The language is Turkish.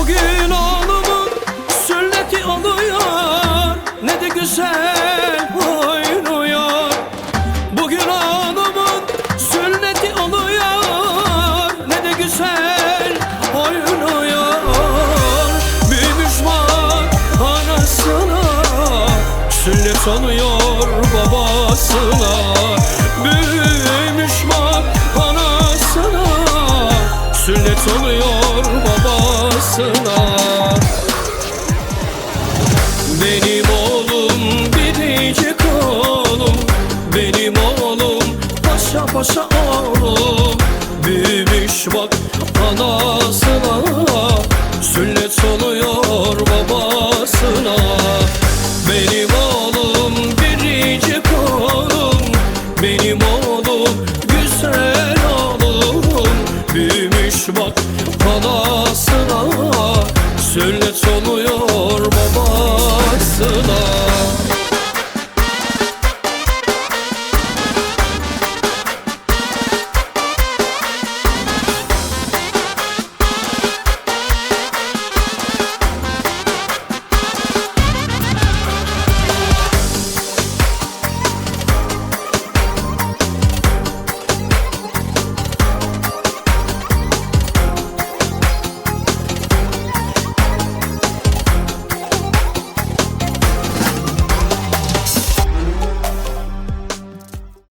Bugün oğlumun sünneti oluyor Ne de güzel oynuyor. Bugün oğlumun sünneti oluyor Ne de güzel oynuyor. Büyümüş var anasına Sünnet oluyor. Sünnet oluyor babasına. Benim oğlum biricik oğlum Benim oğlum paşa paşa oğlum. Büyümüş bak anasına Sünnet oluyor babasına. Benim oğlum biricik oğlum Benim oğlum güzel oğlum. Büyümüş konuşmak bana